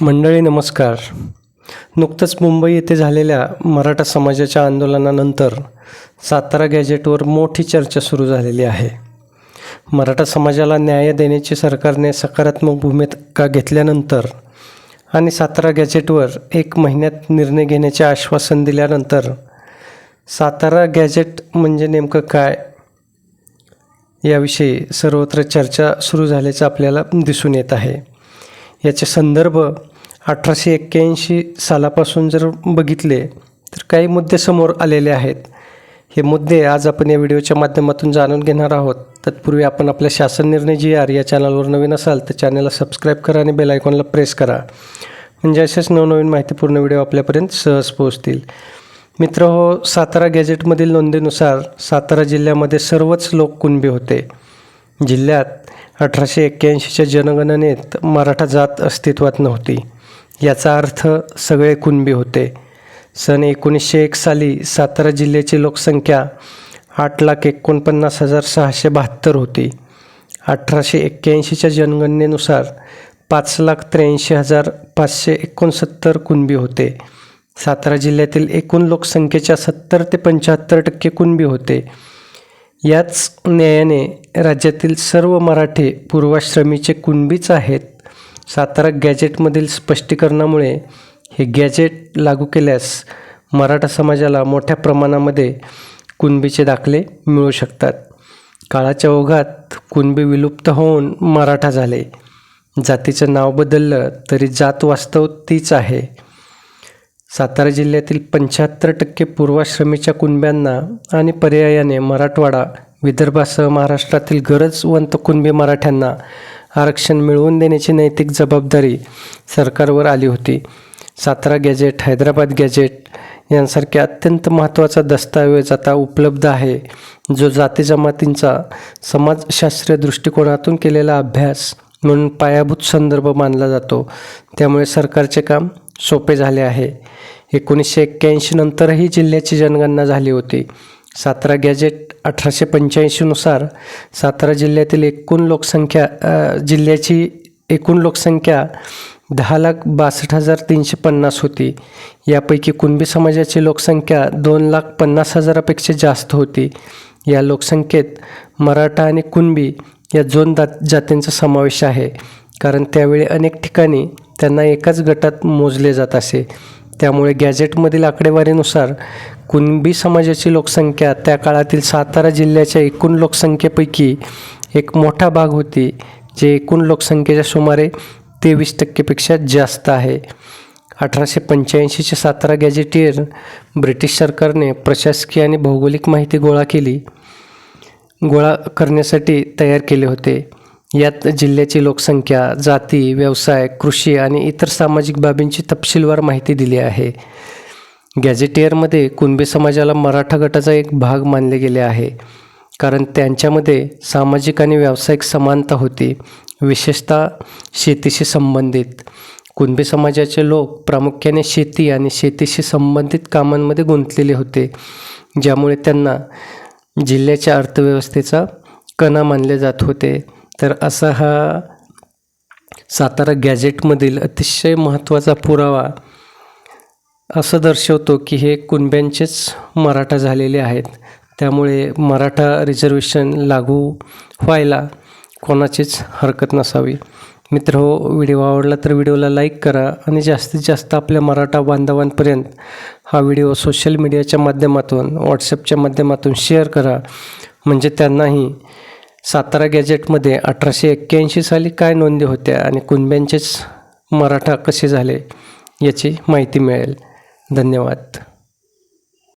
मंडळी नमस्कार. नुकतंच मुंबई येथे झालेल्या मराठा समाजाच्या आंदोलनानंतर सातारा गॅजेटवर मोठी चर्चा सुरू झालेली आहे. मराठा समाजाला न्याय देण्याची सरकारने सकारात्मक भूमिका घेतल्यानंतर आणि सातारा गॅजेटवर एक महिन्यात निर्णय घेण्याचे आश्वासन दिल्यानंतर सातारा गॅजेट म्हणजे नेमकं काय? याविषयी सर्वत्र चर्चा सुरू झाल्याचं आपल्याला दिसून येत आहे. याचे संदर्भ अठराशे एक्क्याऐंशी सालापासून जर बघितले तर काही मुद्दे समोर आलेले आहेत. हे मुद्दे आज आपण या व्हिडिओच्या माध्यमातून जाणून घेणार आहोत. तत्पूर्वी आपण आपल्या शासन निर्णय जी आर या चॅनलवर नवीन असाल तर चॅनलला सबस्क्राईब करा आणि बेल आयकॉनला प्रेस करा. म्हणजे असेच नवनवीन माहितीपूर्ण व्हिडिओ आपल्यापर्यंत सहज पोहोचतील. मित्र हो सातारा गॅजेटमधील नोंदीनुसार सातारा जिल्ह्यामध्ये सर्वच लोक कुणबी होते. जिल्ह्यात अठराशे एक्क्याऐंशीच्या जनगणनेत मराठा जात अस्तित्वात नव्हती. याचा अर्थ सगळे कुणबी होते. सन एकोणीसशे एक साली सातारा जिल्ह्याची लोकसंख्या आठ लाख एकोणपन्नास हजार सहाशे बहात्तर होती. अठराशे एक्क्याऐंशीच्या जनगणनेनुसार पाच लाख त्र्याऐंशी हजार पाचशे एकोणसत्तर कुणबी होते. सातारा जिल्ह्यातील एकूण लोकसंख्येच्या सत्तर ते पंच्याहत्तर टक्के कुणबी होते. याच न्यायाने राज्यातील सर्व मराठे पूर्वाश्रमीचे कुणबीच आहेत. सातारा गॅजेटमधील स्पष्टीकरणामुळे हे गॅजेट लागू केल्यास मराठा समाजाला मोठ्या प्रमाणामध्ये कुणबीचे दाखले मिळू शकतात. काळाच्या ओघात कुणबी विलुप्त होऊन मराठा झाले. जातीचं नाव बदललं तरी जात वास्तव तीच आहे. सातारा जिल्ह्यातील पंच्याहत्तर टक्के पूर्वाश्रमीच्या कुणब्यांना आणि पर्यायाने मराठवाडा विदर्भासह महाराष्ट्रातील गरजवंत कुणबी मराठ्यांना आरक्षण मिळवून देण्याची नैतिक जबाबदारी सरकारवर आली होती. सातारा गॅजेट हैदराबाद गॅजेट यांसारख्या अत्यंत महत्त्वाचा दस्तऐवज आता उपलब्ध आहे जो जाती जमातींचा समाजशास्त्रीय दृष्टिकोनातून केलेला अभ्यास म्हणून पायाभूत संदर्भ मानला जातो. त्यामुळे सरकारचे काम सोपे झाले आहे. एकोणीसशे एक्क्याऐंशी नंतरही जिल्ह्याची जनगणना झाली होती. सातारा गॅजेट अठराशे पंच्याऐंशीनुसार सातारा जिल्ह्यातील एकूण लोकसंख्या जिल्ह्याची एकूण लोकसंख्या दहा लाख बासष्ट हजार तीनशे पन्नास होती. यापैकी कुणबी समाजाची लोकसंख्या दोन लाख पन्नास हजारापेक्षा जास्त होती. या लोकसंख्येत मराठा आणि कुणबी या दोन दा जातींचा समावेश आहे. कारण त्यावेळी अनेक ठिकाणी त्यांना एकाच गटात मोजले जात असे. त्यामुळे गॅजेटमधील आकडेवारीनुसार कुणबी समाजाची लोकसंख्या त्या काळातील सातारा जिल्ह्याच्या एकूण लोकसंख्येपैकी एक मोठा भाग होती जे एकूण लोकसंख्येच्या सुमारे तेवीस टक्केपेक्षा जास्त आहे. अठराशे पंच्याऐंशीचे सातारा गॅजेटियर ब्रिटिश सरकारने प्रशासकीय आणि भौगोलिक माहिती गोळा केली गोळा करण्यासाठी तयार केले होते. यात जिल्ह्याची लोकसंख्या जाती व्यवसाय कृषी आणि इतर सामाजिक बाबींची तपशीलवार माहिती दिली आहे. गॅझेटियरमध्ये कुणबी समाजाला मराठा गटाचा एक भाग मानले गेले आहे. कारण त्यांच्यामध्ये सामाजिक आणि व्यावसायिक समानता होती विशेषतः शेतीशी संबंधित. कुणबी समाजाचे लोक प्रामुख्याने शेती आणि शेतीशी संबंधित कामांमध्ये गुंतलेले होते ज्यामुळे त्यांना जिल्ह्याच्या अर्थव्यवस्थेचा कणा मानले जात होते. तर असा हा सातारा गॅजेटमधील अतिशय महत्त्वाचा पुरावा असं दर्शवतो की हे कुणब्यांचेच मराठा झालेले आहेत. त्यामुळे मराठा रिझर्वेशन लागू व्हायला कोणाचीच हरकत नसावी. मित्र हो व्हिडिओ आवडला तर व्हिडिओला लाईक करा आणि जास्तीत जास्त आपल्या मराठा बांधवांपर्यंत हा व्हिडिओ सोशल मीडियाच्या माध्यमातून व्हॉट्सअपच्या माध्यमातून शेअर करा. म्हणजे त्यांनाही सातारा गॅजेटमध्ये अठराशे एक्क्याऐंशी साली काय नोंदी होत्या आणि कुणब्यांचेच मराठा कसे झाले याची माहिती मिळेल. धन्यवाद.